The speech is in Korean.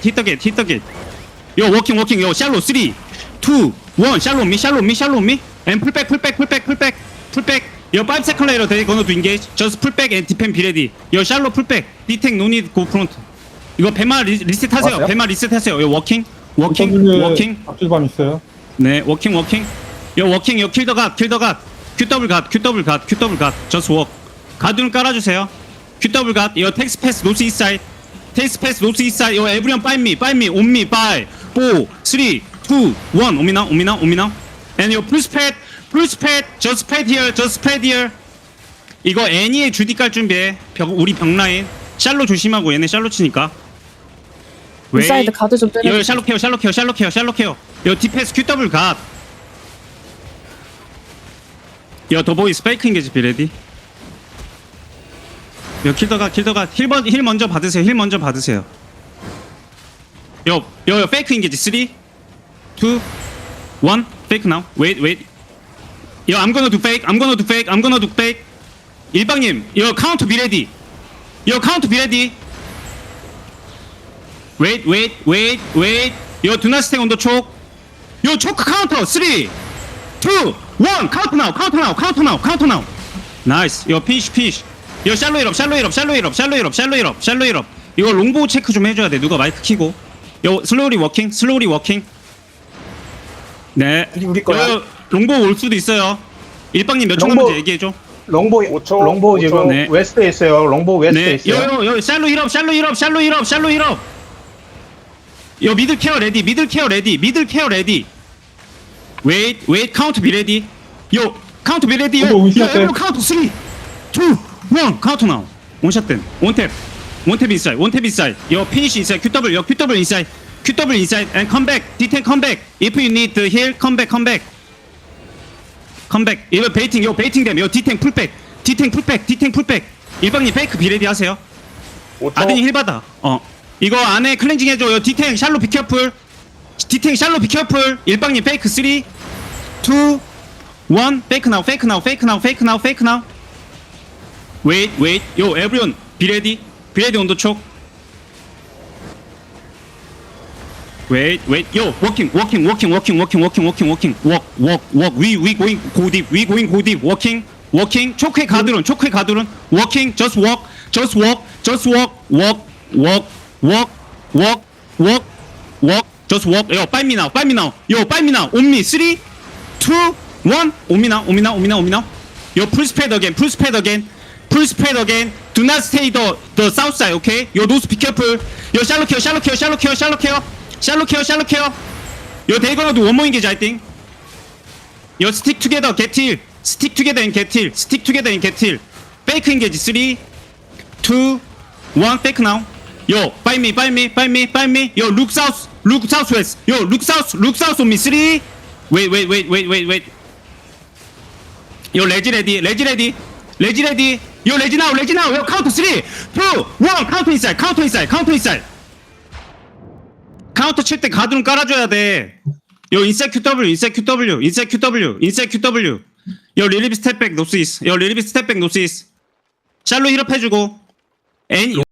티터겟 티터겟 요 워킹 워킹 요 샬로 3 2 1 샬로 미 샬로 미 샬로 미앤 풀백 풀백 풀백 풀백 풀백 요 5세컨 레이로 데이 건너 두 인게 저스 풀백 앤 디펜 비레디 요 샬로 풀백 디텍 노니 고 프론트 이거 배마 리셋하세요. 배마 리셋 하세요. 요 워킹 워킹 워킹 앞줄반 있어요? 네 워킹 워킹 요 워킹 요 킬더 갓 킬더 갓 QW 갓 QW 갓 QW 갓 저스 워크 가둔 깔아주세요. QW 갓요 텍스 패스 노스 이사이드 텍스 패스 노스 사이드. 요 에브리언 빠이 미, 빠이 미, 온 미, 빠이. 4, 3, 2, 1. 오미나, 오미나, 오미나. And 요풀 스패드, 풀 스패드. just spread here, just here. 이거 애니의 주디 깔 준비해. 벽, 우리 벽 라인. 샬로 조심하고 얘네 샬로 치니까. 웨이. 인사이드 가드 좀 때려. 요 샬로 케어 샬로 케어 샬로 케어 샬로 케어 요 디펜스 QW 갓. 요 더보이스 페이크 인게지 비레디. 여 킬더가 킬더가. 힐, 번, 힐 먼저 받으세요. 힐 먼저 받으세요. 여, 여, 여 페이크 인게지. 3 2 1 페이크 나우 웨이 웨이트. 여 I'm gonna do fake. I'm gonna do fake. I'm gonna do fake. 일방님 여 카운트 비레디 여 카운트 비레디 웨이트 웨이트 웨이 웨이 여 두나스텍 온더 촉요 초크 카운터 3 2 1 카운트 나우 카운트 나우 카운트 나우 카운트 나우 나이스. 여 피쉬 피쉬. 거 롱보우 체크 좀 해줘야 돼. 누가 마이크 키고. Yo, slowly walking, slowly walking. 네. 우리- 우리 거야. 요, 롱보우 올 수도 있어요. 일방님 몇초 롱보우- 남은지 얘기해줘. 롱보 5초, 롱보 5초. 지금 네. 웨스트에 있어요. 롱보 웨스트에 네, 있어요. 요, 요, 요, 샬로 힐업, 샬로 힐업, 샬로 힐업, 샬로 힐업. 요, 미들 케어 레디, 미들 케어 레디, 미들 케어 레디. 웨이트, 웨이트, 카운트 비 레디. 요, 카운트 비 레디. 요, 이거 요, 때. 에브로 카운트 3, 2, 1, 카운트 나우. 원샷 땐, 원탭. 원탭 인사이드, 원탭 인사이드. 요, 피니시 인사이드, QW, 요, QW 인사이드. QW 인사이드, and come back, D10 come back. If you need the heal, come back, come back. 컴백 이거 베이팅 이거 베이팅 이거 디탱 풀백 디탱 풀백 디탱 풀백 일방님 페이크 비레디 하세요. 5초. 아드니 힐 받아. 어. 이거 안에 클렌징 해줘. 이거 디탱 샬로 비켜풀 디탱 샬로 비켜풀 일방님 페이크 3 2 1 페이크 나우 페이크 나우 페이크 나우 페이크 나우 페이크 나우 웨이트 웨이트 요 에브리온 비레디 비레디 온더 촉 Wait, wait, yo, walking, walking, walking, walking, walking, walking, walking, walking, walk, walk, walk. We, we going go deep, we going go deep, walking, walking. 초크의 가드론, 초크의 가드론, walking, just walk, just walk, just walk, walk, walk, walk, walk, walk, walk, just walk. Yo, find me now, find me now. Yo, find me now. On me, three, two, one. On me now, on me now, on me now, on me now. Yo, full speed again, full speed again. Full speed again. Do not stay the the south side, okay? Yo, those be careful. Yo, shallow care, shallow care, shallow care, shallow care. Shallow care, shallow care. Yo, they gonna do one more engage, I think. Yo, stick together, get heal. Stick together and get heal. Stick together and get heal. Fake engage. Three, two, one. Fake now. Yo, by me, by me, by me, by me. Yo, look south, look southwest. Yo, look south, look south on me. Three. Wait, wait, wait, wait, wait, wait. Yo, 레지 레디, 레지 레디, 레지 레디. 요 레지나우 레지나우 요 카운트 3 2 1 카운트 인사이 카운트 인사이 카운트 인사이 카운터 칠 때 가드는 깔아줘야 돼. 요 인사 QW 인사 QW 인사 QW 인사 QW 요 릴리비 스텝백 노스이스 요 릴리비 스텝백 노스이스 샬로 힐업 해주고. 엔